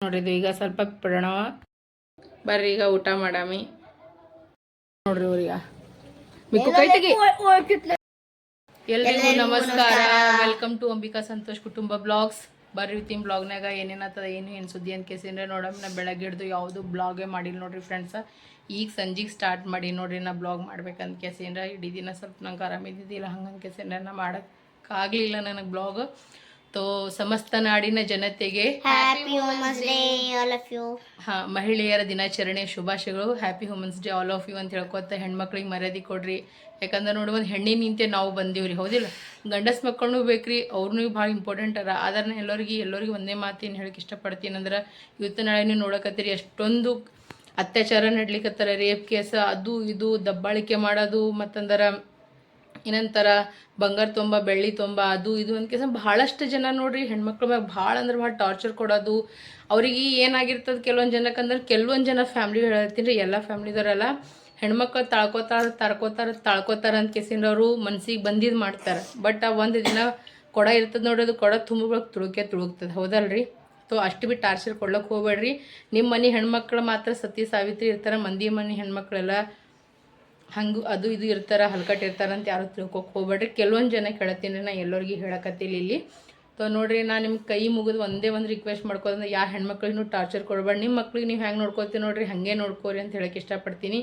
ನೋಡ್ರಿ ಈಗ ಸ್ವಲ್ಪ ಪ್ರಣವ. ಬರ್ರಿ ಈಗ ಊಟ ಮಾಡಾಮಿ. ನೋಡ್ರಿ ಅವ್ರಿಗ. ಮಿಕ್ಕು ಕೈ ತೆಗಿ ಎಲ್ರಿಗೂ ನಮಸ್ಕಾರ. ವೆಲ್ಕಮ್ ಟು ಅಂಬಿಕಾ ಸಂತೋಷ್ ಕುಟುಂಬ ಬ್ಲಾಗ್ಸ್. ಬರ್ರಿ ಇವತ್ತಿನ ಬ್ಲಾಗ್ನಾಗ ಏನೇನಾಗ್ತದ ಏನು ಏನು ಸುದ್ದಿ ಅಂತ ಕೇಸಿಂದ್ರೆ ನೋಡಮ್ ನಾ ಬೆಳಗ್ಗೆ ಹಿಡ್ದು ಯಾವುದು ಬ್ಲಾಗೇ ಮಾಡಿಲ್ಲ ನೋಡ್ರಿ ಫ್ರೆಂಡ್ಸ ಈಗ ಸಂಜೆಗೆ ಸ್ಟಾರ್ಟ್ ಮಾಡಿ ನೋಡ್ರಿ ನಾ ಬ್ಲಾಗ್ ಮಾಡ್ಬೇಕಂತ ಕೇಸಿಂದ್ರೆ ಇಡೀ ದಿನ ಸ್ವಲ್ಪ ನಂಗೆ ಆರಾಮಿದ್ದಿದ್ದಿಲ್ಲ. ಹಂಗಂತ ಕೇಸಿಂದ್ರೆ ನಾ ಮಾಡೋಕ್ಕಾಗಲಿಲ್ಲ ನನಗೆ ಬ್ಲಾಗ್. ತೋ ಸಮಸ್ತ ನಾಡಿನ ಜನತೆಗೆ happy women's day all of you ಹಾ ಮಹಿಳೆಯರ ದಿನಾಚರಣೆ ಶುಭಾಶಯಗಳು. Happy women's day all of you ಅಂತ ಹೇಳ್ಕೊತ ಹೆಣ್ಮಕ್ಳಿಗೆ ಮರ್ಯಾದೆ ಕೊಡ್ರಿ. ಯಾಕಂದ್ರೆ ನೋಡಿ ಒಂದು ಹೆಣ್ಣಿನ ನಿಂತೆ ನಾವು ಬಂದೀವ್ರಿ ಹೌದಿಲ್ಲ? ಗಂಡಸ್ ಮಕ್ಕಳನ್ನೂ ಬೇಕ್ರಿ ಅವ್ರನ್ನೂ ಭಾಳ ಇಂಪಾರ್ಟೆಂಟ್ ಅರ ಆದ್ರೆ ಎಲ್ಲರಿಗೆ ಎಲ್ಲರಿಗೂ ಒಂದೇ ಮಾತೇನು ಹೇಳಕ್ಕೆ ಇಷ್ಟಪಡ್ತೀನಿ ಅಂದ್ರೆ ಇವತ್ತು ನಾಳೆ ನೀವು ನೋಡಕತ್ತೀರಿ ಎಷ್ಟೊಂದು ಅತ್ಯಾಚಾರ ನಡ್ಲಿಕ್ಕತ್ತಾರ ರೇಪ್ ಕೇಸ ಅದು ಇದು ದಬ್ಬಾಳಿಕೆ ಮಾಡೋದು ಮತ್ತಂದ್ರೆ ಏನಂತಾರ ಬಂಗಾರ ತುಂಬ, ಬೆಳ್ಳಿ ತುಂಬ, ಅದು ಇದು ಅಂತ ಭಾಳಷ್ಟು ಜನ ನೋಡ್ರಿ, ಹೆಣ್ಮಕ್ಳ ಮ್ಯಾಗ ಭಾಳ ಅಂದ್ರೆ ಭಾಳ ಟಾರ್ಚರ್ ಕೊಡೋದು. ಅವ್ರಿಗೆ ಏನಾಗಿರ್ತದೆ ಕೆಲವೊಂದು ಜನಕ್ಕೆ ಅಂದ್ರೆ ಕೆಲವೊಂದು ಜನ ಫ್ಯಾಮ್ಲಿ ಹೇಳ್ತೀನಿ ರೀ ಎಲ್ಲ ಫ್ಯಾಮ್ಲಿದವರೆಲ್ಲ ಹೆಣ್ಮಕ್ಳು ತಾಳ್ಕೊತಾರ, ತರ್ಕೋತಾರ, ತಾಳ್ಕೊತಾರ ಅಂತ ಕೇಸಿಂದ ಅವರು ಮನ್ಸಿಗೆ ಬಂದಿದ್ದು ಮಾಡ್ತಾರೆ. ಬಟ್ ಆ ಒಂದು ದಿನ ಕೊಡ ಇರ್ತದೆ ಅದು ಕೊಡ ತುಂಬ ತುಳುಕೆ ತುಳುಕ್ತದೆ, ಹೌದಲ್ರಿ? ಸೊ ಅಷ್ಟು ಬಿ ಟಾರ್ಚರ್ ಕೊಡ್ಲಕ್ಕೆ ಹೋಗ್ಬೇಡ್ರಿ. ನಿಮ್ಮ ಮನೆ ಹೆಣ್ಮಕ್ಳು ಮಾತ್ರ ಸತಿ ಸಾವಿತ್ರಿ ಇರ್ತಾರೆ, ಮಂದಿ ಮನೆ ಹೆಣ್ಮಕ್ಳೆಲ್ಲ ಹಂಗೆ ಅದು ಇದು ಇರ್ತಾರೆ, ಹಲ್ಕಟ್ ಇರ್ತಾರೆ ಅಂತ ಯಾರು ತಿಳ್ಕೊಕ್ಕೆ ಹೋಗ್ಬೇಡ್ರಿ. ಕೆಲವೊಂದು ಜನ ಕೇಳತ್ತೀನಿ ನಾ ಎಲ್ಲರಿಗೆ ಹೇಳಕತ್ತಿಲ್ಲ ಇಲ್ಲಿ. ಸೊ ನೋಡ್ರಿ ನಾನು ನಿಮ್ಗೆ ಕೈ ಮುಗಿದು ಒಂದೇ ಒಂದು ರಿಕ್ವೆಸ್ಟ್ ಮಾಡ್ಕೋದಂದ್ರೆ ಯಾವ ಹೆಣ್ಮಕ್ಳಿಗೂ ಟಾರ್ಚರ್ ಕೊಡ್ಬೇಡಿ ನಿಮ್ಮ ಮಕ್ಳಿಗೆ ನೀವು ಹೆಂಗೆ ನೋಡ್ಕೋತೀವಿ ನೋಡ್ರಿ, ಹಾಗೆ ನೋಡ್ಕೋರಿ ಅಂತ ಹೇಳಕ್ಕೆ ಇಷ್ಟಪಡ್ತೀನಿ.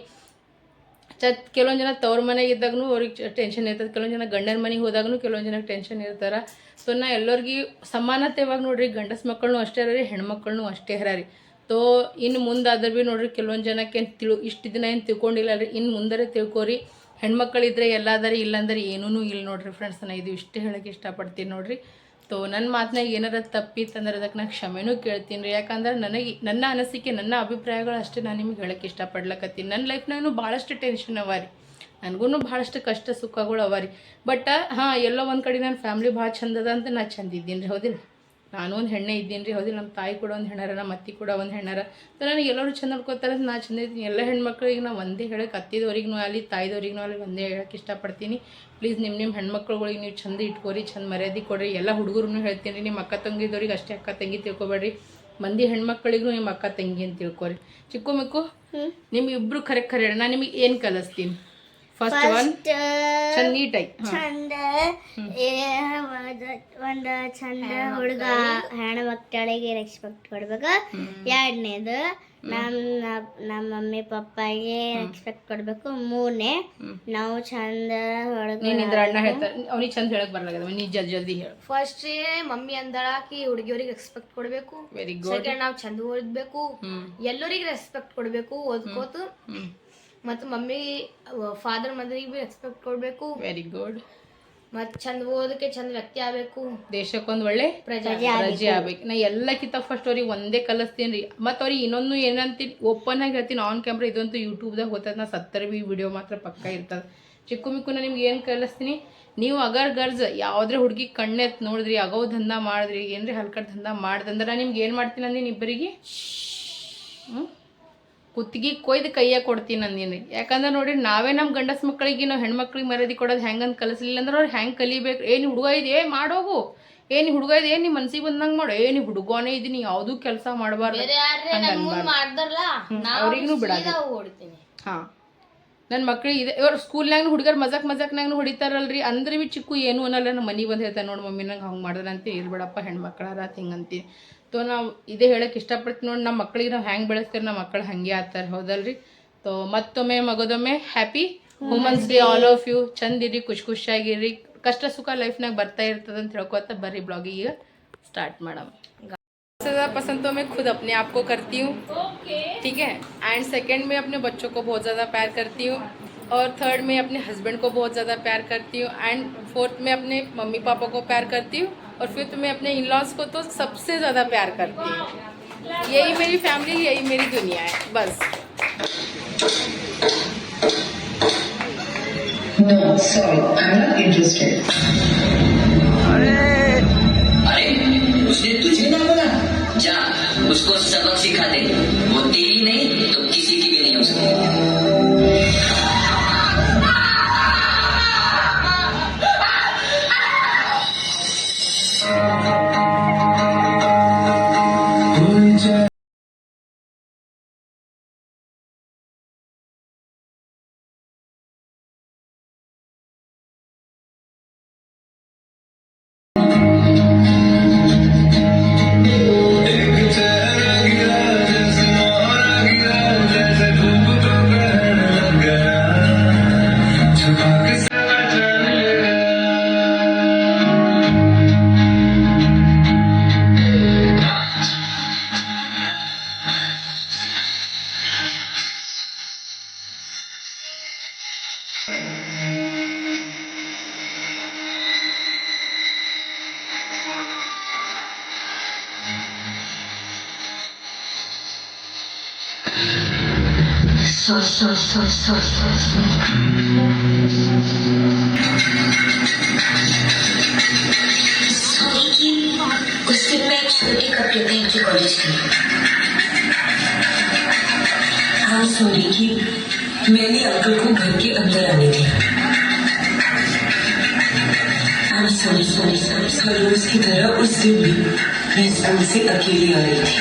ಚತ್ ಕೆಲವೊಂದು ಜನ ತವ್ರ ಮನೆಗೆ ಇದ್ದಾಗೂ ಅವ್ರಿಗೆ ಟೆನ್ಷನ್ ಇರ್ತದೆ, ಕೆಲವೊಂದು ಜನ ಗಂಡನ ಮನೆಗೆ ಹೋದಾಗೂ ಕೆಲವೊಂದು ಜನಕ್ಕೆ ಟೆನ್ಷನ್ ಇರ್ತಾರೆ. ಸೊ ನಾ ಎಲ್ಲರಿಗೆ ಸಮಾನತೆವಾಗಿ ನೋಡ್ರಿ, ಗಂಡಸ ಮಕ್ಕಳನ್ನೂ ಅಷ್ಟೇ ರೀ ಹೆಣ್ಮಕ್ಳನ್ನೂ ಅಷ್ಟೇ ಹರ ರೀ ತೋ, ಇನ್ನು ಮುಂದಾದ್ರೂ ಭೀ ನೋಡ್ರಿ, ಕೆಲವೊಂದು ಜನಕ್ಕೆ ಏನು ತಿಳು, ಇಷ್ಟು ದಿನ ಏನು ತಿಳ್ಕೊಂಡಿಲ್ಲ ರೀ ಇನ್ನು ಮುಂದರೆ ತಿಳ್ಕೊರಿ. ಹೆಣ್ಮಕ್ಳಿದ್ರೆ ಎಲ್ಲಾದರೆ ಇಲ್ಲಾಂದ್ರೆ ಏನೂ ಇಲ್ಲ ನೋಡ್ರಿ ಫ್ರೆಂಡ್ಸ್ ನಾನು ಇದು ಇಷ್ಟು ಹೇಳೋಕ್ಕೆ ಇಷ್ಟಪಡ್ತೀನಿ ನೋಡ್ರಿ. ತೋ ನನ್ನ ಮಾತನಾಗ ಏನಾರ ತಪ್ಪಿತ್ತಂದ್ರೆ ಅದಕ್ಕೆ ನಾನು ಕ್ಷಮೆನೂ ಕೇಳ್ತೀನಿ ರೀ. ಯಾಕಂದ್ರೆ ನನಗೆ, ನನ್ನ ಅನಿಸಿಕೆ, ನನ್ನ ಅಭಿಪ್ರಾಯಗಳು ಅಷ್ಟೇ ನಾನು ನಿಮ್ಗೆ ಹೇಳೋಕ್ಕೆ ಇಷ್ಟಪಡ್ಲಕತ್ತೀನಿ. ನನ್ನ ಲೈಫ್ನಾಗೂ ಭಾಳಷ್ಟು ಟೆನ್ಷನ್ ಅವ ರೀ. ನನಗೂ ಭಾಳಷ್ಟು ಕಷ್ಟ ಸುಖಗಳು ಅವ ರೀ. ಬಟ್ ಹಾಂ, ಎಲ್ಲೋ ಒಂದು ಕಡೆ ನನ್ನ ಫ್ಯಾಮ್ಲಿ ಭಾಳ ಚಂದದ ಅಂತ ನಾ ಚಂದಿದ್ದೀನಿ ರೀ ಹೌದಿಲ್ಲ ನಾನು ಒಂದು ಹೆಣ್ಣೆ ಇದ್ದೀನಿ ರೀ ಹೌದಿಲ್ಲ ನಮ್ಮ ತಾಯಿ ಕೂಡ ಒಂದು ಹೆಣ್ಣಾರ ನಮ್ಮ ಅತ್ತಿ ಕೂಡ ಒಂದು ಹೆಣ್ಣಾರ. ಸೊ ನನಗೆ ಎಲ್ಲರೂ ಚಂದ ನೋಡ್ಕೋತಾರೆ ನಾನು ನಾ ಚಂದ ಇದ್ದೀನಿ. ಎಲ್ಲ ಹೆಣ್ಮಕ್ಳಿಗೆ ನಾನು ಒಂದೇ ಹೇಳಕ್ಕೆ ಅತ್ತಿದವ್ರಿಗೂ ಅಲ್ಲಿ ತಾಯಿದವ್ರಿಗೂ ಅಲ್ಲಿ ಒಂದೇ ಹೇಳಕ್ಕೆ ಇಷ್ಟಪಡ್ತೀನಿ. ಪ್ಲೀಸ್ ನಿಮ್ಮ ನಿಮ್ಮ ಹೆಣ್ಮಕ್ಳುಗಳಿಗೆ ನೀವು ಚಂದ ಇಟ್ಕೋರಿ ಚಂದ ಮರ್ಯಾದೆ ಕೊಡ್ರಿ. ಎಲ್ಲ ಹುಡುಗರು ಹೇಳ್ತೀನಿ ರೀ ನಿಮ್ಮ ಅಕ್ಕ ತಂಗಿದವ್ರಿಗೆ ಅಷ್ಟೇ ಅಕ್ಕ ತಂಗಿ ತಿಳ್ಕೊಬೇಡ್ರಿ. ಮಂದಿ ಹೆಣ್ಮಕ್ಳಿಗೂ ನಿಮ್ಮ ಅಕ್ಕ ತಂಗಿ ಅಂತ ತಿಳ್ಕೊರಿ. ಚಿಕ್ಕ ಮಿಕ್ಕು ನಿಮ್ಗೆ ಕರೆಕ್ಟ್ ಕರೆ ನಾನು ನಾ ನಿಮಗೆ ಏನು ಕಲಿಸ್ತೀನಿ? ಫಸ್ಟ್ ಒನ್ ಚಂದ ನೀಟಾಗಿ ಚಂದ ಏ, ಒಂದ್- ಒಂದ್ ಚಂದ ಹುಡುಗ ಹೆಣ್ಣು ಮಕ್ಕಳಿಗೆ ರೆಸ್ಪೆಕ್ಟ್ ಕೊಡ್ಬೇಕು. ಎರಡನೇದು ನಮ್ಮ ನಮ್ಮ ಮಮ್ಮಿ ಪಪ್ಪಾಗೆ ರೆಸ್ಪೆಕ್ಟ್ ಕೊಡ್ಬೇಕು. ಮೂರನೇ ನಾವು ಚಂದ ಹುಡುಗ ನೀನು ಇದ್ರ ಅಣ್ಣ ಹೇಳ್ತಾರೆ ಅವ್ನಿಗೆ ಚಂದ ಹೇಳಕ್ ಬರಲಾಗದ ನೀ ಜಲ್ದಿ ಜಲ್ದಿ ಹೇಳು. ಫಸ್ಟ್ ಮಮ್ಮಿ ಅಂದಳಾಕಿ ಹುಡುಗಿಯವ್ರಿಗೆ ರೆಸ್ಪೆಕ್ಟ್ ಕೊಡ್ಬೇಕು. ವೆರಿ ಗುಡ್ ಸೆಕೆಂಡ್ ನಾವ್ ಚಂದ ಓದ್ಬೇಕು. ಎಲ್ಲರಿಗೆ ರೆಸ್ಪೆಕ್ಟ್ ಕೊಡ್ಬೇಕು ಓದ್ಕೋತು. ಹ್ಮ್ ಮತ್ ಮಮ್ಮಿ ಫಾದರ್ ಮದರಿಗೆ ಭೀ ರೆಸ್ಪೆಕ್ಟ್ ಕೊಡಬೇಕು. ವೆರಿ ಗುಡ್ ಮತ್ತು ಚಂದ ಓದಕ್ಕೆ ಚಂದ ವ್ಯಕ್ತಿ ಆಗ್ಬೇಕು. ದೇಶಕ್ಕೊಂದು ಒಳ್ಳೆ ಪ್ರಜೆ ರಜೆ ಆಗ್ಬೇಕು. ನಾ ಎಲ್ಲಕ್ಕಿಂತ ಫಸ್ಟ್ ಅವ್ರಿಗೆ ಒಂದೇ ಕಲಿಸ್ತೀನಿ. ರೀ ಮತ್ತು ಅವ್ರಿಗೆ ಇನ್ನೊಂದು ಏನಂತೀನಿ ಓಪನ್ ಆಗಿ ಹೇಳ್ತೀನಿ. ಆನ್ ಕ್ಯಾಮ್ರಾ ಇದಂತೂ ಯೂಟ್ಯೂಬ್ದಾಗ ಹೋಗ್ತದೆ ನಾ ಸತ್ತರ ಬಿ ವಿಡಿಯೋ ಮಾತ್ರ ಪಕ್ಕ ಇರ್ತದೆ. ಚಿಕ್ಕು ಮಿಕ್ಕು ನಾ ನಿಮ್ಗೆ ಏನು ಕಲಿಸ್ತೀನಿ? ನೀವು ಅಗರ್ ಗರ್ಜ್ ಯಾವುದೇ ಹುಡುಗಿ ಕಣ್ಣೆತ್ ನೋಡಿದ್ರಿ ಅಗೋ ದಂಧ ಮಾಡಿದ್ರಿ ಏನ್ರಿ ಹಲ್ಕಟ್ ದಂಧ ಮಾಡ್ದಂದ್ರೆ ನಿಮ್ಗೆ ಏನು ಮಾಡ್ತೀನಿ ಅಂದಿನಿ ಇಬ್ಬರಿಗೆ? ಹ್ಞೂ ಕುತ್ತಿಗೆ ಕೊಯ್ದು ಕೈಯಾಗ ಕೊಡ್ತೀನಿ ನಾನು ನೀನು ಯಾಕಂದ್ರೆ ನೋಡಿ ನಾವೇ ನಮ್ಮ ಗಂಡಸ ಮಕ್ಕಳಿಗೆ ನಾವು ಹೆಣ್ಮಕ್ಳಿಗೆ ಮರ್ಯಾದೆ ಕೊಡೋದು ಹೆಂಗಂತ ಕಲಿಸಲಿಲ್ಲ ಅಂದ್ರೆ ಅವ್ರು ಹೆಂಗೆ ಕಲಿಬೇಕು? ಏನು ಹುಡುಗ ಇದೆ ಏ ಮಾಡೋಗು ಏನು ಹುಡುಗ ಇದೆ ಏನು ನಿಮ್ಮ ಮನ್ಸಿಗೆ ಬಂದಂಗೆ ಮಾಡು. ಏನು ಹುಡುಗನೇ ಇದೀನಿ ಯಾವುದೂ ಕೆಲಸ ಮಾಡಬಾರ್ದು ಅವ್ರಿಗೂ ಬಿಡೋದು ಹಾಂ. ನನ್ನ ಮಕ್ಳಿಗೆ ಇದೆ. ಇವ್ರು ಸ್ಕೂಲ್ನಾಗ ಹುಡುಗರು ಮಜಾಕ್ ಮಜಾಕ್ನಾಗ ಹೊಡಿತಾರಲ್ರಿ. ಅಂದ್ರೆ ಬಿ ಚಿಕ್ಕು ಏನು ಅನ್ನಲ್ಲ. ನಮ್ಮ ಮನೆ ಬಂದು ಹೇಳ್ತಾರೆ ನೋಡಿ ಮಮ್ಮಿ ನಂಗೆ ಹಂಗೆ ಮಾಡಿದ್ರೆ ಅಂತ ಇರ್ಬೇಡಪ್ಪ ಹೆಣ್ಮಕ್ಳಾರ ಹಿಂಗಂತೀವಿ ತೋ ನಾವು ಇದೇ ಹೇಳಕ್ಕೆ ಇಷ್ಟಪಡ್ತೀನಿ ನೋಡಿ ನಮ್ಮ ಮಕ್ಳಿಗೆ ನಾವು ಹೆಂಗೆ ಬೆಳೆಸ್ತೀರಿ ನಮ್ಮ ಮಕ್ಕಳು ಹಾಗೆ ಆಗ್ತಾರೆ ಹೌದಲ್ರಿ ತೋ ಮತ್ತೊಮ್ಮೆ ಮಗದೊಮ್ಮೆ happy women's day all of you ಚಂದಿರಿ ಖುಷಿ ಖುಷಿಯಾಗಿರಿ ಕಷ್ಟ ಸುಖ ಲೈಫ್ನಾಗ ಬರ್ತಾ ಇರ್ತದೆ ಅಂತ ಹೇಳ್ಕೊತ ಬರ್ರಿ ಬ್ಲಾಗಿಗೆ ಸ್ಟಾರ್ಟ್ ಮಾಡಮ್ ज़्यादा पसंद तो मैं खुद अपने आप को करती हूँ ठीक है एंड सेकंड में अपने बच्चों को बहुत ज़्यादा प्यार करती हूँ और थर्ड में अपने हस्बैंड को बहुत ज़्यादा प्यार करती हूँ एंड फोर्थ में अपने मम्मी पापा को प्यार करती हूँ और फिफ्थ में अपने इन लॉज को तो सबसे ज़्यादा प्यार करती हूँ। यही मेरी फैमिली यही मेरी दुनिया है बस। No, sorry, I'm not interested. अरे उसने तुझे ना बोला? जा उसको सबक सिखा दे। Yes. सोनी की उस दिन मैं छोटे कपड़े पहन के कॉलेज गई हाँ सॉरी कि मैंने अंकल को घर के अंदर आने दिया I'm sorry, sorry, sorry. हर रोज की तरह उस दिन भी मैं स्कूल से अकेली आ रही थी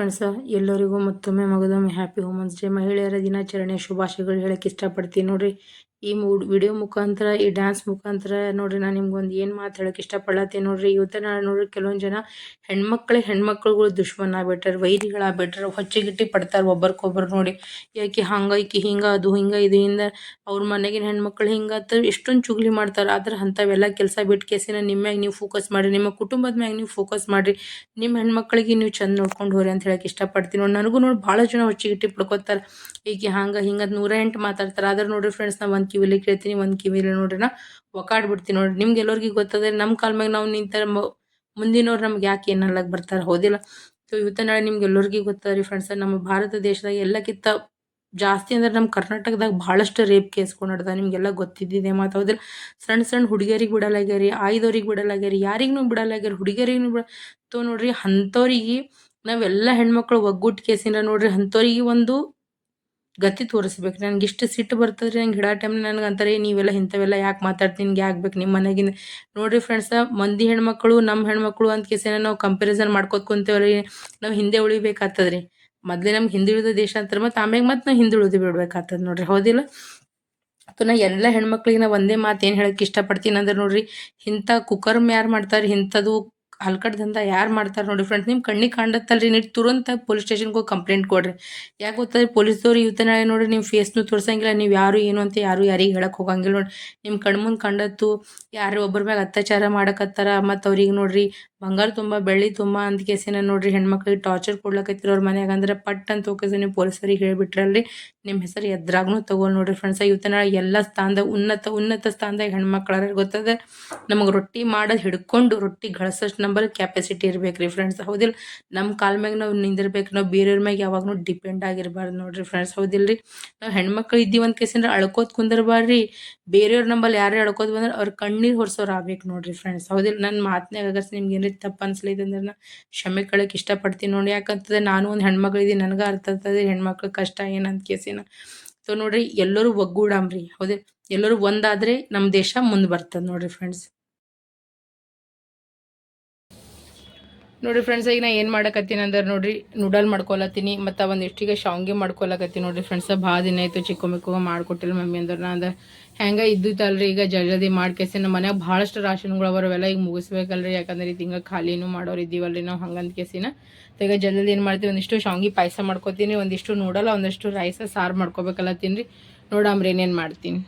ಫ್ರೆಂಡ್ಸ ಎಲ್ಲರಿಗೂ ಮತ್ತೊಮ್ಮೆ ಮಗದೊಮ್ಮೆ ಹ್ಯಾಪಿ ಹೋಮನ್ಸ್ ಡೇ ಮಹಿಳೆಯರ ದಿನಾಚರಣೆ ಶುಭಾಶಯಗಳು ಹೇಳಕ್ಕೆ ಇಷ್ಟಪಡ್ತೀನಿ. ನೋಡ್ರಿ ಈ ಮೂಡ್, ವಿಡಿಯೋ ಮುಖಾಂತರ, ಈ ಡ್ಯಾನ್ಸ್ ಮುಖಾಂತರ ನೋಡ್ರಿ ನಾನು ನಿಮ್ಗೊಂದು ಏನು ಮಾತು ಹೇಳಕ್ಕೆ ಇಷ್ಟಪಡತ್ತೀನಿ ನೋಡ್ರಿ. ಇವತ್ತು ನಾನು ನೋಡ್ರಿ ಕೆಲವೊಂದು ಜನ ಹೆಣ್ಮಕ್ಳೇ ಹೆಣ್ಮಕ್ಳುಗಳು ದುಶ್ಮನ್ ಆಗ್ಬಿಟ್ಟಾರೆ ವೈರಿಗಳಾಗ್ಬಿಟ್ರೆ ಹೊಚ್ಚಗಿಟ್ಟಿ ಪಡ್ತಾರೆ ಒಬ್ಬರಿಗೊಬ್ಬರು ನೋಡಿ. ಯಾಕೆ ಹಂಗೆ, ಈಕಿ ಹಿಂಗೆ, ಅದು ಹಿಂಗೆ, ಇದು ಹಿಂಗೆ, ಅವ್ರ ಮನೆಗಿನ ಹೆಣ್ಮಕ್ಳು ಹಿಂಗೆ ಎಷ್ಟೊಂದು ಚುಗ್ಲಿ ಮಾಡ್ತಾರೆ. ಆದ್ರೆ ಅಂಥವೆಲ್ಲ ಕೆಲಸ ಬಿಟ್ಟು ಕೇಸಿನ ನಿಮ್ಮ ನೀವು ಫೋಕಸ್ ಮಾಡಿರಿ, ನಿಮ್ಮ ಕುಟುಂಬದ ಮ್ಯಾಗ ನೀವು ಫೋಕಸ್ ಮಾಡಿರಿ. ನಿಮ್ಮ ಹೆಣ್ಮಕ್ಳಿಗೆ ನೀವು ಚೆಂದ ನೋಡ್ಕೊಂಡು ಹೋರಿ ಅಂತ ಹೇಳಕ್ಕೆ ಇಷ್ಟಪಡ್ತೀನಿ ನೋಡಿ. ನನಗೂ ನೋಡಿ ಭಾಳ ಜನ ಹೊಚ್ಚಿಗಿಟ್ಟಿ ಪಡ್ಕೋತಾರೆ. ಈಕೆ ಹಂಗೆ ಹಿಂಗೆ ನೂರ ಎಂಟು ಮಾತಾಡ್ತಾರೆ. ಆದ್ರೆ ನೋಡ್ರಿ ಫ್ರೆಂಡ್ಸ್ ನಾವು ಒಂದು ಕಿವಿಲಿ ಕೇಳ್ತೀನಿ, ಒಂದು ಕಿವಿಲಿ ನೋಡ್ರಿ ನಾ ಒಕಾಡ್ಬಿಡ್ತೀನಿ ನೋಡ್ರಿ. ನಿಮ್ಗೆ ಎಲ್ಲರಿಗೂ ಗೊತ್ತದೆ ನಮ್ಮ ಕಾಲ ಮ್ಯಾಗ ನಾವು ನಿಂತರ ಮುಂದಿನವ್ರು ನಮ್ಗೆ ಯಾಕೆ ಏನಲ್ಲಕ್ಕೆ ಬರ್ತಾರೆ ಹೋದಿಲ್ಲ. ಸೊ ಇವತ್ತ ನಾಳೆ ನಿಮ್ಗೆ ಎಲ್ಲರಿಗೂ ಗೊತ್ತದ ರೀ ಫ್ರೆಂಡ್ಸ್ ನಮ್ಮ ಭಾರತ ದೇಶದಾಗ ಎಲ್ಲಕ್ಕಿಂತ ಜಾಸ್ತಿ ಅಂದ್ರೆ ನಮ್ಮ ಕರ್ನಾಟಕದಾಗ ಭಾಳಷ್ಟು ರೇಪ್ ಕೇಸ್ಕೊಂಡು ನಡ್ದ ನಿಮಗೆಲ್ಲ ಗೊತ್ತಿದ್ದಿದೆ ಮಾತು ಹೌದಿಲ್ಲ. ಸಣ್ಣ ಸಣ್ಣ ಹುಡುಗಿಯರಿಗೆ ಬಿಡಲಾಗ್ಯಾರಿ ಆಯ್ದವ್ರಿಗೆ ಬಿಡಲಾಗ್ಯಾರಿ ಯಾರಿಗೂ ಬಿಡಲಾಗ್ಯಾರ ಹುಡುಗಿಯರಿಗೂ ಬಿಡ, ತೋ ನೋಡ್ರಿ ಅಂಥವ್ರಿಗೆ ನಾವೆಲ್ಲ ಹೆಣ್ಮಕ್ಳು ಒಗ್ಗೂಟ್ ಕೇಸಿಂದ ನೋಡ್ರಿ ಅಂಥವ್ರಿಗೆ ಒಂದು ಗತಿ ತೋರಿಸ್ಬೇಕು. ನನಗೆ ಇಷ್ಟು ಸಿಟ್ಟು ಬರ್ತದ್ರಿ, ನಂಗೆ ಹಿಡಾ ಟೈಮ್ ನನಗೆ ಅಂತಾರೆ ನೀವೆಲ್ಲ ಇಂಥವೆಲ್ಲ ಯಾಕೆ ಮಾತಾಡ್ತೀನಿ? ನಿಮ್ಗೆ ಯಾಕೆ ಬೇಕು ನಿಮ್ಮ ಮನೆಗಿನ ನೋಡಿರಿ ಫ್ರೆಂಡ್ಸ ಮಂದಿ ಹೆಣ್ಮಕ್ಳು ನಮ್ಮ ಹೆಣ್ಮಕ್ಳು ಅಂತ ಕೇಸಿನ ನಾವು ಕಂಪ್ಯಾರಿಸನ್ ಮಾಡ್ಕೊತ ಕುಂತೇವ್ರಿ. ನಾವು ಹಿಂದೆ ಉಳಿಬೇಕಾಗ್ತದ್ರಿ. ಮೊದಲೇ ನಮ್ಗೆ ಹಿಂದುಳಿದ ದೇಶ ಅಂತಾರೆ, ಮತ್ತು ಆಮ್ಯಾಗ ಮತ್ತೆ ನಾವು ಹಿಂದುಳಿದು ಬಿಡ್ಬೇಕಾಗ್ತದೆ ನೋಡ್ರಿ. ಹೌದಿಲ್ಲ? ಅಥವಾ ನಾ ಎಲ್ಲ ಹೆಣ್ಮಕ್ಳಿಗೆ ನಾ ಒಂದೇ ಮಾತು ಏನು ಹೇಳಕ್ಕೆ ಇಷ್ಟಪಡ್ತೀನಿ ಅಂದ್ರೆ ನೋಡ್ರಿ, ಇಂಥ ಕುಕ್ಕರ್ ಯಾರು ಮಾಡ್ತಾರೆ ಇಂಥದ್ದು ಹಲ್ಕಟ್ ದಂಧ ಯಾರು ಮಾಡ್ತಾರೆ ನೋಡಿ ಫ್ರೆಂಡ್ಸ್ ನಿಮ್ಮ ಕಣ್ಣಿಗೆ ಕಾಣತ್ತಲ್ರಿ ನೀವು ತುರಂತ ಪೊಲೀಸ್ ಸ್ಟೇಷನ್ಗೆ ಹೋಗಿ ಕಂಪ್ಲೇಂಟ್ ಕೊಡ್ರಿ. ಯಾಕೆ ಗೊತ್ತಾ ಪೊಲೀಸ್ದವ್ರು ಇವತ್ತು ನಾಳೆ ನೋಡ್ರಿ ನಿಮ್ಮ ಫೇಸ್ನು ತೋರ್ಸಂಗಿಲ್ಲ, ನೀವು ಯಾರು ಏನು ಅಂತ ಯಾರು ಯಾರಿಗೆ ಹೇಳಕ್ಕೆ ಹೋಗಂಗಿಲ್ಲ ನೋಡಿ ನಿಮ್ಮ ಕಣ್ಮುಂದೆ ಕಂಡತ್ತು ಯಾರು ಒಬ್ಬರ ಮ್ಯಾಗ ಅತ್ಯಾಚಾರ ಮಾಡಕತ್ತಾರ, ಮತ್ತು ಅವ್ರಿಗೆ ನೋಡ್ರಿ, ಬಂಗಾರ ತುಂಬ, ಬೆಳ್ಳಿ ತುಂಬ ಅಂತ ಕೇಸಿನ ನೋಡ್ರಿ, ಹೆಣ್ಮಕ್ಳಿಗೆ ಟಾರ್ಚರ್ ಕೊಡ್ಲಕತ್ತಿರ ಅವ್ರ ಮನ್ಯಾಗ ಅಂದ್ರೆ ಪಟ್ ಅಂತ ಹೋಗಿ ನೀವು ಪೊಲೀಸರಿಗೆ ಹೇಳಿಬಿಟ್ರಲ್ರಿ. ನಿಮ್ಮ ಹೆಸರು ಎದ್ರಾಗೂ ತಗೊಳ್ಳಿ ನೋಡ್ರಿ ಫ್ರೆಂಡ್ಸ್ ಇವತ್ತಿನ ಎಲ್ಲ ಸ್ಥಾನದಾಗ ಉನ್ನತ ಉನ್ನತ ಸ್ಥಾನದಾಗ ಹೆಣ್ಮಕ್ಳಾರ ಗೊತ್ತದ? ನಮಗೆ ರೊಟ್ಟಿ ಮಾಡೋದು ಹಿಡ್ಕೊಂಡು ರೊಟ್ಟಿ ಗಳಿಸೋಷ್ಟು ನಂಬರ್ ಕ್ಯಾಪಾಸಿಟಿ ಇರ್ಬೇಕು ರೀ ಫ್ರೆಂಡ್ಸ್ ಹೌದಿಲ್ಲ ನಮ್ಮ ಕಾಲ ಮ್ಯಾಗ ನಾವು ನಿಂದಿರ್ಬೇಕು. ನಾವು ಬೇರೆಯವ್ರ ಮ್ಯಾಗ ಯಾವಾಗಲೂ ಡಿಪೆಂಡ್ ಆಗಿರಬಾರ್ದು ನೋಡ್ರಿ ಫ್ರೆಂಡ್ಸ್ ಹೌದಿಲ್ಲ ರೀ ನಾವು ಹೆಣ್ಮಕ್ಳು ಇದ್ದೀವಿ ಅಂತ ಕೇಸಂದ್ರೆ ಅಳ್ಕೋತ ಕುಂದಿರ್ಬಾರ್ರಿ. ಬೇರೆಯವ್ರ ನಂಬಲ್ಲಿ ಯಾರೇ ಅಳ್ಕೋತ ಬಂದ್ರೆ ಅವ್ರ ಕಣ್ಣೀರು ಹೊರ್ಸೋರು ಆಗ್ಬೇಕು ನೋಡ್ರಿ ಫ್ರೆಂಡ್ಸ್ ಹೌದಿಲ್ಲ ನನ್ನ ಮಾತನಾಗ ಅಗರ್ಸ್ ನಿಮ್ಗೆ ಏನ್ರಿ ತಪ್ಪು ಅನ್ಸ್ಲೈತೆ ಅಂದ್ರೆ ನಾ ಕ್ಷಮೆ ಕಳಕ್ಕೆ ಇಷ್ಟಪಡ್ತೀನಿ ನೋಡಿ. ಯಾಕಂತಂದ್ರೆ ನಾನು ಒಂದು ಹೆಣ್ಮಕ್ಳು ಇದ್ದೀನಿ ನನಗೆ ಅರ್ಥ ಆಗ್ತದೆ ಹೆಣ್ಮಕ್ಳ ಕಷ್ಟ ಏನಂತ ಕೇಸಿನ ಸೊ ನೋಡ್ರಿ ಎಲ್ಲರೂ ಒಗ್ಗೂಡಾಮ್ರಿ. ಹೌದೇ? ಎಲ್ಲರೂ ಒಂದಾದ್ರೆ ನಮ್ಮ ದೇಶ ಮುಂದೆ ಬರ್ತದೆ ನೋಡ್ರಿ ಫ್ರೆಂಡ್ಸ್ ನೋಡ್ರಿ ಫ್ರೆಂಡ್ಸ್ ಈಗ ನಾ ಏನು ಮಾಡಕತ್ತೀನಿ ಅಂದ್ರೆ ನೋಡಿರಿ ನೂಡಲ್ ಮಾಡ್ಕೊಳತ್ತೀನಿ ಮತ್ತು ಒಂದಿಷ್ಟಿಗೆ ಶಾವ್ಗೆ ಮಾಡ್ಕೊಲಕತ್ತೀನಿ ನೋಡಿರಿ ಫ್ರೆಂಡ್ಸ್ ಭಾಳ ದಿನ ಆಯಿತು ಚಿಕ್ಕ ಮಿಕ್ಕ ಮಾಡ್ಕೊಟ್ಟಿಲ್ಲ ಮಮ್ಮಿ ಅಂದ್ರೆ ನಾ ಅಂದ್ರೆ ಹೆಂಗೆ ಇದ್ದಿತ್ತಲ್ರಿ ಈಗ ಜಲ್ದಿ ಮಾಡ್ಕೇಸಿ, ನಮ್ಮ ಮನ್ಯಾಗ ಭಾಳಷ್ಟು ರಾಶನ್ಗಳು ಅವರವೆಲ್ಲ ಈಗ ಮುಗಿಸ್ಬೇಕಲ್ರಿ, ಯಾಕಂದ್ರೆ ಈಗ ಹಿಂಗೆ ಖಾಲಿನೂ ಮಾಡೋರು ಇದ್ದೀವಲ್ರಿ ನಾವು ಹಂಗಂತ ಕೇಸಿನ. ಈಗ ಜಲ್ದಿ ಏನು ಮಾಡ್ತೀವಿ, ಒಂದಿಷ್ಟು ಶಾವ್ಗೆ ಪಾಯಸ ಮಾಡ್ಕೊತೀನಿ, ಒಂದಿಷ್ಟು ನೂಡಲ್ಲ ಒಂದಿಷ್ಟು ರೈಸ ಸಾರು ಮಾಡ್ಕೊಬೇಕಲ್ಲತ್ತೀನಿ ತಿನ್ರಿ ನೋಡಾಮ್ರಿ ಏನೇನು ಮಾಡ್ತೀನಿ.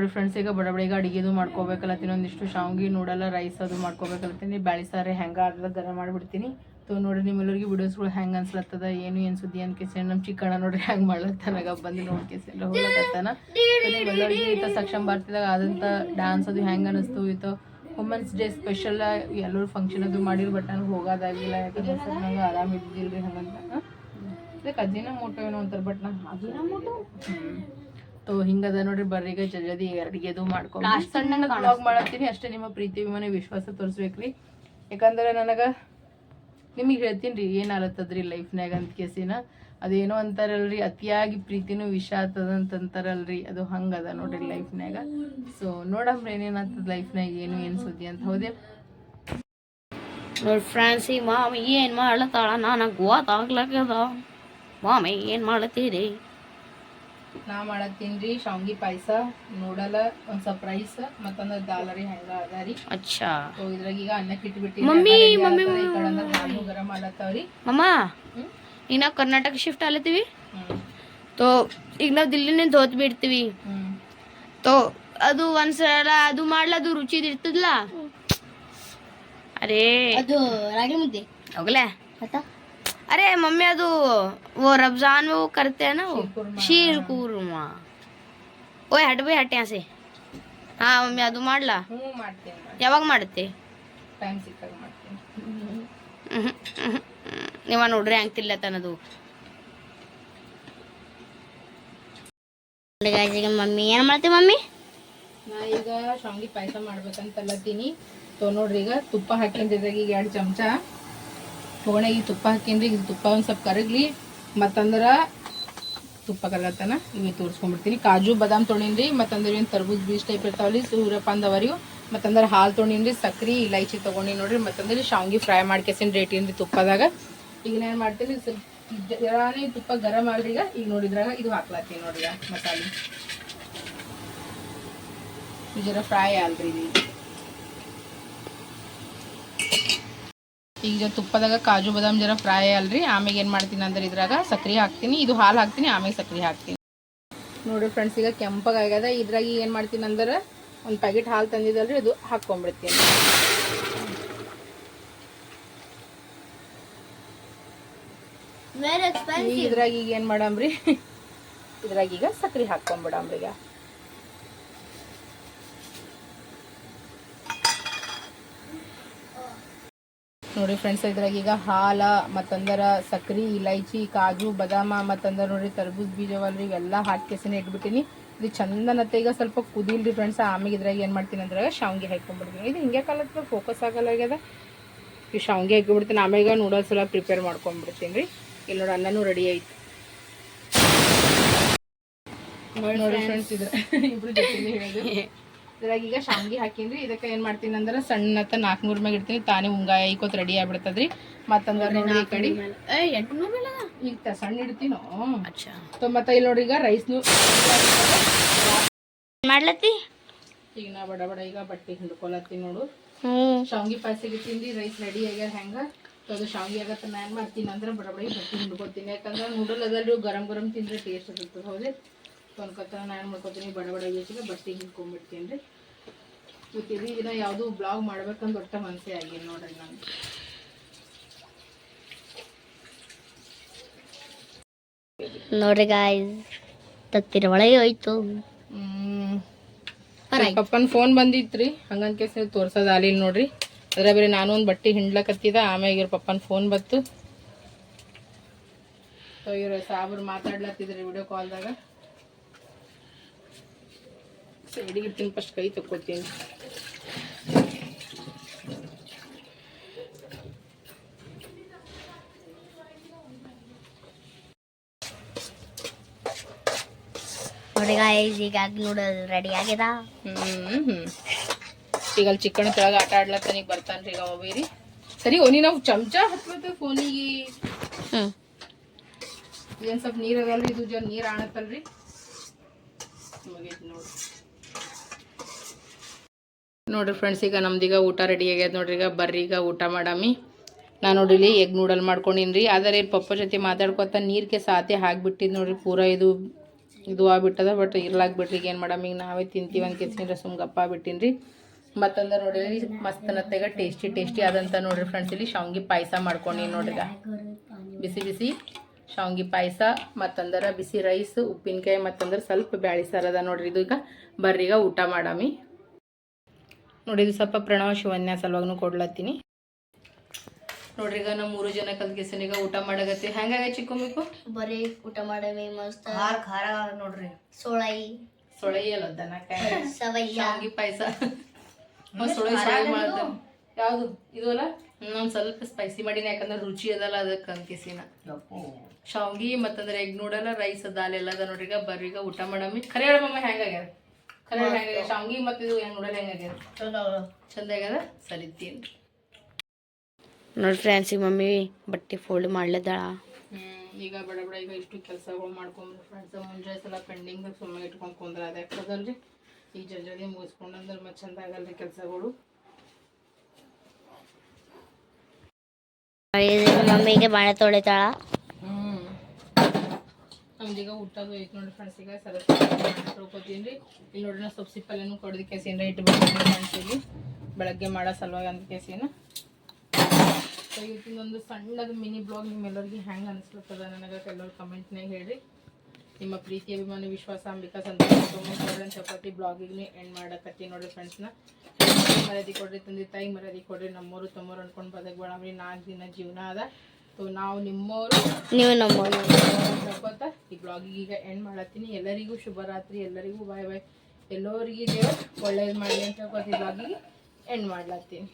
ನೋಡಿ ಫ್ರೆಂಡ್ಸ್ ಈಗ ಬಡ ಬಡ ಈಗ ಅಡುಗೆದು ಮಾಡ್ಕೋಬೇಕಲ್ಲತ್ತೀನಿ ಒಂದಿಷ್ಟು ಶಾವ್ಗಿ ನೋಡಲ್ಲ ರೈಸ್ ಅದು ಮಾಡ್ಕೋಬೇಕಲ್ಲತ್ತೀನಿ ಬ್ಯಾಳಿ ಸಾರಿ ಹೆಂಗೆ ಆಗ್ಲದ ಗರಂ ಮಾಡಿಬಿಡ್ತೀನಿ. ತೊ ನೋಡಿ ನಿಮ್ಮೆಲ್ಲರಿಗೆ ವಿಡಿಯೋಸ್ಗಳು ಹೆಂಗೆ ಅನ್ಸ್ಲತ್ತದ ಏನು ಏನು ಸುದ್ದಿ ಅನ್ಕೇಸಿ ನಮ್ಮ ಚಿಕ್ಕಣ್ಣ ನೋಡ್ರಿ ಹೆಂಗೆ ಮಾಡ್ಲತ್ತನಾಗ ಬಂದು ನೋಡಿ ಕೇಸರಿ ಹೋಗ್ಲತ್ತನ. ನಿಮ್ಮೆಲ್ಲರಿಗೂ ಈತ ಸಕ್ಷಮ್ ಬರ್ತಿದಾಗ ಆದಂಥ ಡ್ಯಾನ್ಸ್ ಅದು ಹೆಂಗೆ ಅನಿಸ್ತು ಈತ ವುಮೆನ್ಸ್ ಡೇ ಸ್ಪೆಷಲ್ ಎಲ್ಲರೂ ಫಂಕ್ಷನ್ ಅದು ಮಾಡಿರ್ ಬಟ್ ನನಗೆ ಹೋಗೋದಾಗಿಲ್ಲ. ಯಾಕಂದ್ರೆ ನಂಗೆ ಆರಾಮ ಇದ್ದಿಲ್ಲ ರೀ ಹಂಗಂತ ಅದಕ್ಕೆ ಅಜ್ಜಿನ ಮೋಟೋ ಏನೋ ಅಂತಾರೆ ಬಟ್ ನಂಗೆ ಅಜ್ಜಿನ ಮೋಟೋ ತೋ ಹಿಂಗದ ನೋಡ್ರಿ ಬರ್ರಿ ಈಗ ಜಲ್ದಿ ಅಡಿಗೆದು ಮಾಡ್ಕೊಂಡು. ಸಣ್ಣ ಬ್ಲಾಗ್ ಮಾಡತ್ತೀನಿ ಅಷ್ಟೇ ನಿಮ್ಮ ಪ್ರೀತಿ ವಿಮಾನ ವಿಶ್ವಾಸ ತೋರಿಸ್ಬೇಕ್ರಿ. ಯಾಕಂದ್ರೆ ನನಗೆ ನಿಮಗೆ ಹೇಳ್ತೀನಿ ರೀ ಏನು ಆಲತ್ತದ್ರಿ ಲೈಫ್ನಾಗ ಅಂತ ಕೇಸಿನ. ಅದೇನೋ ಅಂತಾರಲ್ರಿ ಅತಿಯಾಗಿ ಪ್ರೀತಿನೂ ವಿಷ ಆತದ ಅಂತಂತಾರಲ್ರಿ ಅದು ಹಂಗದ ನೋಡ್ರಿ ಲೈಫ್ನಾಗ ಸೊ ನೋಡಮ್ರಿ ಏನೇನಾಗ್ತದ ಲೈಫ್ನಾಗ ಏನು ಏನು ಸುದ್ದಿ ಅಂತ. ಹೌದೇ ನೋಡಿ ಫ್ರೆಂಡ್ಸ್ ಈ ಮಾಮಿ ಏನು ಮಾಡ್ಲತ್ತಾಳ? ನನಗೆ ಗೋತಾಗ್ಲಕ್ಕದ ಮಾಮಿ ಏನು ಮಾಡ್ಲತ್ತೀರಿ? ನಾ ಮಾಡತ್ತೀನಿ ರೀ ಶಾವ್ಗಿ ಪಾಯಸ ನೋಡಲ್ಲ ಒಂದು ಸರ್ಪ್ರೈಸ್ ಮತ್ತೊಂದು ದಾಲರಿ ಹೆಂಗ ಅದ ರೀ. ಅಚ್ಚಾ. ಸೊ ಇದ್ರಾಗ ಈಗ ಅನ್ನಕ್ಕೆ ಇಟ್ಬಿಟ್ಟಿ ಮಮ್ಮಿ, ಮಮ್ಮಿ, ಗರಂ ಈಗ ನಾವು ಕರ್ನಾಟಕ ಶಿಫ್ಟ್ ಆಲತ್ತೀವಿ. ತೋ ಈಗ ನಾವು ದಿಲ್ಲಿನಿಂದ ಹೋತ್ ಬಿಡ್ತೀವಿ ಹ್ಮ್. ತೋ ಅದು ಒಂದ್ಸಲ ಅದು ಮಾಡ್ಲದು ರುಚಿ ಇರ್ತದಲ್ಲ ಅರೇ. ಅದು ರಾಗಿ ಮುದ್ದೆ. ಹೋಗ್ಲೆ. अरे मम्मी ಅದು वो रमजान में वो करते हैं ना वो शीर कुरमा ಓಯ್ ಹಟ್ ಬೈ ಹಟ್ ಯಾಸೆ ಹಾ ಮಮ್ಮಿ ಅದು ಮಾಡ್ಲಾ ಹ್ಞೂ ಮಾಡ್ತೀನಿ ಯಾವಾಗ ಮಾಡುತ್ತೆ ಟೈಮ್ ಸಿಕ್ಕಾಗ ಮಾಡ್ತೀನಿ ನೀವ ನೋಡ್ರಿ ಹಂಗ್ ತಿಲ್ಲತ್ತನದು ಮಮ್ಮಿ ಏನ್ ಮಾಡ್ತೀವಿ ಮಮ್ಮಿ ನಾ ಈಗ ಶಾವ್ಗಿ ಪಾಯಸ ಮಾಡ್ಬೇಕಂತ ಅಲ್ಲತ್ತೀನಿ ಸೊ ನೋಡ್ರಿ ಈಗ ತುಪ್ಪ ಹಾಕಿಂದ್ರಾಗ ಈಗ ಎರಡು ಚಮಚ ತೊಗೊಂಡಾಗ ಈ ತುಪ್ಪ ಹಾಕಿನ್ರಿ, ಇದು ತುಪ್ಪ ಒಂದು ಸ್ವಲ್ಪ ಕರಗ್ಲಿ, ಮತ್ತಂದ್ರ ತುಪ್ಪ ಕರಗತ್ತನ ಇವ್ ತೋರಿಸ್ಕೊಂಡ್ಬಿಡ್ತೀನಿ. ಕಾಜು, ಬಾದಾಮ್ ತೊಗೊಂಡಿನ್ರಿ, ಮತ್ತಂದ್ರೆ ಏನು ತರ್ಬೂಜ್ ಬೀಜ ಟೈಪ್ ಇರ್ತಾವಲ್ಲಿ ಸೂರ್ಯಪಾನ್ ಅವರಿವು ಮತ್ತಂದ್ರೆ ಹಾಲು ತೊಗೊಂಡಿನ್ರಿ, ಸಕ್ರಿ, ಇಲೈಚಿ ತೊಗೊಂಡಿನಿ ನೋಡ್ರಿ, ಮತ್ತಂದ್ರೆ ಶಾವ್ಗಿ ಫ್ರೈ ಮಾಡ್ಕೇಸಿನ ರೇಟಿನ್ರಿ ತುಪ್ಪದಾಗ. ಈಗ ಏನು ಮಾಡ್ತೀನಿ ಸ್ವಲ್ಪ ತುಪ್ಪ ಗರಂ ಆಗ್ರಿ ಈಗ ಈಗ ನೋಡಿದ್ರಾಗ ಇದು ಹಾಕ್ಲಾತೀನಿ ನೋಡ್ರಿ ಮಸಾಲೆ. ಜರ ಫ್ರೈ ಆಲ್ರಿ ಈಗ ತುಪ್ಪದಾಗ ಕಾಜು ಬಾದಾಮ್ ಜರ ಫ್ರೈ ಅಲ್ರಿ. ಆಮೇಲೆ ಏನು ಮಾಡ್ತೀನಿ ಅಂದ್ರೆ ಇದ್ರಾಗ ಸಕ್ರೆ ಹಾಕ್ತೀನಿ. ಇದು ಹಾಲು ಹಾಕ್ತೀನಿ ಆಮೇಲೆ ಸಕ್ರಿ ಹಾಕ್ತೀನಿ. ನೋಡ್ರಿ ಫ್ರೆಂಡ್ಸ್ ಈಗ ಕೆಂಪಗಾಗ್ಯದ ಇದ್ರಾಗ ಏನು ಮಾಡ್ತೀನಿ ಅಂದ್ರೆ ಒಂದು ಪ್ಯಾಕೆಟ್ ಹಾಲು ತಂದಿದ್ದಲ್ರಿ ಅದು ಹಾಕ್ಕೊಂಡ್ಬಿಡ್ತೀನಿ ಇದ್ರಾಗ ಈಗ ಏನು ಮಾಡಮ್ರಿ? ಇದ್ರಾಗ ಈಗ ಸಕ್ರಿ ಹಾಕ್ಕೊಂಬಿಡಮ್ರಿ ಈಗ. ನೋಡಿ ಫ್ರೆಂಡ್ಸ್ ಇದ್ರಾಗ ಈಗ ಹಾಲ ಮತ್ತಂದರ ಸಕ್ರಿ ಇಲೈಚಿ ಕಾಜು ಬದಾಮ ಮತ್ತಂದ್ರ ನೋಡ್ರಿ ತರ್ಬೂಜ್ ಬೀಜವಲ್ರಿ ಇವೆಲ್ಲ ಹಾಕ್ಕೆಸಿನ ಇಟ್ಬಿಟ್ಟಿನಿ. ಇದು ಚಂದನತ್ತೆ ಈಗ ಸ್ವಲ್ಪ ಕುದಿಲ್ರಿ ಫ್ರೆಂಡ್ಸ್ ಆಮೇಲೆ ಇದ್ರಾಗ ಏನು ಮಾಡ್ತೀನಿ ಅಂದ್ರೆ ಶಾವಿಗೆ ಹಾಕೊಂಡ್ಬಿಡ್ತೀನಿ ಇದು ಹಿಂಗೆ ಕಾಲಕ್ಕೆ ಫೋಕಸ್ ಆಗಲ್ಲ ಆಗ್ಯದ. ಈ ಶಾವಿಗೆ ಹಾಕಿಬಿಡ್ತೀನಿ ಆಮೇಲೆ ನೂಡಲ್ಸ್ ಎಲ್ಲ ಪ್ರಿಪೇರ್ ಮಾಡ್ಕೊಂಡ್ಬಿಡ್ತೀನಿ ರೀ ಇಲ್ಲಿ ನೋಡಿ ಅನ್ನನೂ ರೆಡಿ ಆಯ್ತು ನೋಡಿ ಫ್ರೆಂಡ್ಸ್ ಇದ್ರೆ ಇಬ್ರು ಜೊತೆ ಹೇಳೋದು. ಇದ್ರಾಗ ಈಗ ಶಾವ್ಗಿ ಹಾಕಿನ್ರಿ. ಇದಕ್ಕೆ ಏನು ಮಾಡ್ತೀನಿ ಅಂದ್ರೆ ಸಣ್ಣ ನಾಲ್ಕು ನಾಲ್ಕುನೂರು ಮ್ಯಾಗ ಇಡ್ತೀನಿ. ತಾನೇ ಮುಂಗಾಯ ಐಕೋತ್ ರೆಡಿ ಆಗ್ಬಿಡ್ತದ್ರಿ. ಮತ್ತಂದ್ರೆ ಕಡಿ ಈ ಕಡೆ. ಈಗ ಸಣ್ಣ ಇಡ್ತೀನೋ ಇಲ್ಲಿ ನೋಡ್ರಿ ಈಗ ರೈಸ್ನು ಮಾಡ್ಲತ್ತಿ? ಈಗ ನಾ ಬಡ ಬಡ ಈಗ ಬಟ್ಟೆ ಹಿಂಡ್ಕೊಳತ್ತೀನಿ ನೋಡು. ಶಾವ್ಗಿ ಪಾಯಸಿಗೆ ತಿಂದು ರೈಸ್ ರೆಡಿ ಆಗ್ಯಾರ ಹೆಂಗ? ಅದು ಶಾವ್ಗಿ ಆಗತ್ತ ನಾ ಏನು ಮಾಡ್ತೀನಿ ಅಂದ್ರೆ ಬಡ ಬಡ ಬಟ್ಟೆ ಹಿಂಡ್ಕೊತೀನಿ ಯಾಕಂದ್ರೆ ನೂಡಲ್ ಅದಲ್ಲೂ ಗರಂ ಗರಂ ತಿಂದ್ರೆ ಟೇಸ್ಟ್ ಇರ್ತದೆ ಹೌದೇ ಸೊ ನಾನು ಮಾಡ್ಕೊತೀನಿ ಬಡ ಬಡ ಯೋಚನೆ ಬಟ್ಟೆ ಹಿಂಡ್ಕೊಂಡ್ಬಿಡ್ತೀನಿ ರೀ ಮತ್ತು ಇಡೀ ದಿನ ಯಾವುದು ಬ್ಲಾಗ್ ಮಾಡ್ಬೇಕಂತ ಒಟ್ಟ ಮನಸ್ಸೇ ಆಗಿ ನೋಡ್ರಿ ನಾನು ನೋಡ್ರಿ ಗಾಯ್ಸ್ ತತ್ತಿರ ಒಳಗೆ ಹೋಯ್ತು. ಪಪ್ಪನ ಫೋನ್ ಬಂದಿತ್ರಿ ಹಂಗಂತ ಕೇಸ್ ನೀವು ತೋರ್ಸೋದು ಆಲಿಲ್ಲ ನೋಡ್ರಿ. ಅದ್ರ ಬೇರೆ ನಾನು ಒಂದು ಬಟ್ಟೆ ಹಿಂಡ್ಲಕತ್ತಿದ ಆಮ್ಯಾಗ ಇವ್ರ ಪಪ್ಪನ ಫೋನ್ ಬತ್ತು ಸೊ ಇವ್ರ ಸಾಬ್ರು ಮಾತಾಡ್ಲತ್ತಿದ್ರಿ ವಿಡಿಯೋ ಕಾಲ್ದಾಗ ಸೈಡಿಗೆ ಇರ್ತೀನಿ ಫಸ್ಟ್ ಕೈ ತಕ್ಕೋತೀನಿ ನೋಡಿ ಗಾಯ್ಸ್ ಈಗ ನೂಡಲ್ ರೆಡಿ ಆಗ್ಯದ ಹ್ಮ್ ಹ್ಮ್. ಈಗ ಅಲ್ಲಿ ಚಿಕ್ಕಣ ಕೆಳಗೆ ಆಟ ಆಡ್ಲತ್ತಾನ ಈಗ ಬರ್ತಾನ್ರಿ ಈಗ ಅವ ಬೇರಿ ಸರಿ ಓನಿ ನಾವು ಚಮಚ ಹತ್ಬೇಕು ಫೋನಿಗೆ. ಹ್ಮ್. ಇದೇನು ಸ್ವಲ್ಪ ನೀರು ಅದಲ್ರಿ ಇದು ಜನ ನೀರು ಆಣತ್ತಲ್ರಿ. ಮುಗೀತು ನೋಡಿ. ನೋಡ್ರಿ ಫ್ರೆಂಡ್ಸ್ ಈಗ ನಮ್ದೀಗ ಊಟ ರೆಡಿ ಆಗ್ಯದ ನೋಡ್ರಿ, ಈಗ ಬರ್ರಿ, ಈಗ ಊಟ ಮಾಡಾಮಿ. ನಾನು ನೋಡಿಲಿ ಎಗ್ ನೂಡಲ್ ಮಾಡ್ಕೊಂಡಿನ್ರಿ. ಆದರೆ ಇಲ್ಲಿ ಪಪ್ಪ ಜೊತೆ ಮಾತಾಡ್ಕೊತ ನೀರಿಗೆ ಸಾತಿ ಹಾಕ್ಬಿಟ್ಟಿದ್ ನೋಡ್ರಿ, ಪೂರ ಇದು ಇದು ಆಗ್ಬಿಟ್ಟದ ಬಟ್ ಇರ್ಲಾಕ್ ಬಿಡ್ರಿ ಏನು ಮಾಡಮ್, ಈಗ ನಾವೇ ತಿಂತೀವಿ ಅಂತ ಕೆಸಿನ ಸುಮ್ ಗಪ್ಪ ಆಗ್ಬಿಟ್ಟಿನ್ರಿ. ಮತ್ತೊಂದು ನೋಡಿರಿ ಮಸ್ತ್ ನತ್ತೆಗ ಟೇಸ್ಟಿ ಟೇಸ್ಟಿ ಆದಂತ ನೋಡ್ರಿ ಫ್ರೆಂಡ್ಸ್ ಇಲ್ಲಿ ಶಾವ್ಗಿ ಪಾಯಸ ಮಾಡ್ಕೊಂಡು ನೋಡ್ರಿಗ ಬಿಸಿ ಬಿಸಿ ಶಾವ್ಗಿ ಪಾಯಸ, ಮತ್ತಂದ್ರೆ ಬಿಸಿ ರೈಸ್ ಉಪ್ಪಿನಕಾಯಿ, ಮತ್ತಂದ್ರೆ ಸ್ವಲ್ಪ ಬ್ಯಾಳಿ ಸಾರದ ನೋಡ್ರಿ ಇದು ಈಗ. ಬರ್ರೀಗ ಊಟ ಮಾಡಾಮಿ. ನೋಡಿ ಇದು ಸ್ವಲ್ಪ ಪ್ರಣವ ಶಿವನ್ಯ ಸಲುವಾಗೂ ಕೊಡ್ಲತ್ತೀನಿ. ನೋಡ್ರಿ ಈಗ ನಮ್ಮ ಮೂರು ಜನ ಕಲ್ತ್ಕೇಸನ್ ಈಗ ಊಟ ಮಾಡಕತ್ತಿ ಹೆಂಗಾಗ ಚಿಕ್ಕೊಮ್ಮಿಕು ಬರೀ ಊಟ ಮಾಡವೆ ಮಸ್ತ್. ಖಾರ ಖಾರ ನೋಡ್ರಿ. ಸೋಳಾಯಿ ಸೊಳೈ ಅಲ್ಲ ದನಕಾಯಿ. ಸವಯ್ಯ. ಶಾವ್ಗಿ ಪಾಯಸ. ಸೊಳೈ ಸೊಳೈ ಮಾಡ್ದ ಯಾವುದು? ಇದು ಅಲ್ಲ? ನಾನು ಸ್ವಲ್ಪ ಸ್ಪೈಸಿ ಮಾಡೀನಿ ಯಾಕಂದ್ರೆ ರುಚಿ ಅದಲ್ಲ ಅದಕ್ಕೆ ಅಂಕಿಸಿನ ಶಾವ್ಗಿ ಮತ್ತಂದ್ರೆ ಎಗ್ ನೂಡಲ್ಲ ರೈಸ್ ದಾಲ್ ಎಲ್ಲ ಅದ ನೋಡ್ರಿ. ಈಗ ಬರ್ರೀಗ ಊಟ ಮಾಡಮ್ಮಿ ಖರೆ ಹೇಳಮ್ಮ ಹೆಂಗಾಗ್ಯದ? ಶಾವ್ಗಿ ಮತ್ತು ಇದು ಹೆಂಗ್ ನೋಡಲ್ಲ ಚಂದ ಆಗ್ಯದ? ಸರಿ ತಿನ್. ನೋಡಿ ಫ್ರೆಂಡ್ಸ್ ಈಗ ಮಮ್ಮಿ ಬಟ್ಟೆ ಫೋಲ್ಡ್ ಮಾಡ್ಲಿದ್ದಾಳ ಹ್ಮ್ ಈಗ ಬಡ ಬಡ ಈಗ ಇಷ್ಟು ಕೆಲಸಗಳು ಮಾಡ್ಕೊಂಡ್ರಿ ಫ್ರೆಂಡ್ಸ್ ಮುಂಜಾನೆ ಸಲ ಪೆಂಡಿಂಗ್ ಸುಮ್ಮನೆ ಇಟ್ಕೊಂಡು ಕುಂದ್ರ ಅದೇ ಆಗ್ತದಲ್ರಿ ಈಗ ಜಲ್ದಿ ಜಲ್ದಿ ಮುಗಿಸ್ಕೊಂಡಂದ್ರೆ ಮತ್ತೆ ಚಂದ ಆಗಲ್ರಿ ಕೆಲಸಗಳು. ಮಮ್ಮಿಗೆ ಬಾಳೆ ತೊಳಿತಾಳ. ನಮ್ದೀಗ ಊಟದು ಐತೆ ನೋಡಿ ಫ್ರೆಂಡ್ಸ್ ಈಗ ತಿಳ್ಕೊತೀನಿ ರೀ. ಇಲ್ಲಿ ನೋಡ್ರಿ ನಾ ಸೊಪ್ಪು ಸಿಪ್ಪಲ್ಲೇನು ಕೊಡದ ಕೇಸಿಂದ ಇಟ್ಬಿಟ್ಟು ಫ್ರೆಂಡ್ಸ್ ಇಲ್ಲಿ ಬೆಳಗ್ಗೆ ಮಾಡೋ ಸಲುವಾಗಿ ಅಂತ ಕೇಸಿನ. ಸೊ ಇವತ್ತಿನೊಂದು ಸಣ್ಣದು ಮಿನಿ ಬ್ಲಾಗ್ ನಿಮ್ಮೆಲ್ಲರಿಗೆ ಹೆಂಗೆ ಅನಿಸ್ಲತ್ತದ ನನಗೆ ಕೆಲವ್ರು ಕಮೆಂಟ್ನಾಗ ಹೇಳ್ರಿ. ನಿಮ್ಮ ಪ್ರೀತಿ, ಅಭಿಮಾನ, ವಿಶ್ವಾಸ, ಅಂಬಿಕಾ, ಸಂತೋಷ ಚಪಾತಿ ಬ್ಲಾಗಿಗೆ ಎಂಡ್ ಮಾಡಕತ್ತಿ ನೋಡ್ರಿ ಫ್ರೆಂಡ್ಸ್ನ ಮರ್ಯಾದೆ ಕೊಡ್ರಿ ತಂದೆ ತಾಯಿ, ಮರ್ಯಾದೆ ಕೊಡ್ರಿ ನಮ್ಮೂರು, ತಮ್ಮೂರು ಅನ್ಕೊಂಡು ಬದಕ್ ಬೇಡ ನಾಲ್ಕು ದಿನ ಜೀವನ ಅದ. ಸೊ ನಾವು ನಿಮ್ಮವರು. ನೀವು ನಮ್ಮೋನು ಹೇಳ್ಕೊತ ಈ ಬ್ಲಾಗಿಗೆ ಈಗ ಎಂಡ್ ಮಾಡತ್ತೀನಿ. ಎಲ್ಲರಿಗೂ ಶುಭರಾತ್ರಿ. ಎಲ್ಲರಿಗೂ ಬಾಯ್ ಬಾಯ್ ಎಲ್ಲರಿಗೂ ದೇವ್ರು ಒಳ್ಳೇದು ಮಾಡಲಿ ಅಂತ ಹೇಳ್ಕೊತ ಈ ಬ್ಲಾಗಿಗೆ ಎಂಡ್ ಮಾಡ್ಲತ್ತೀನಿ.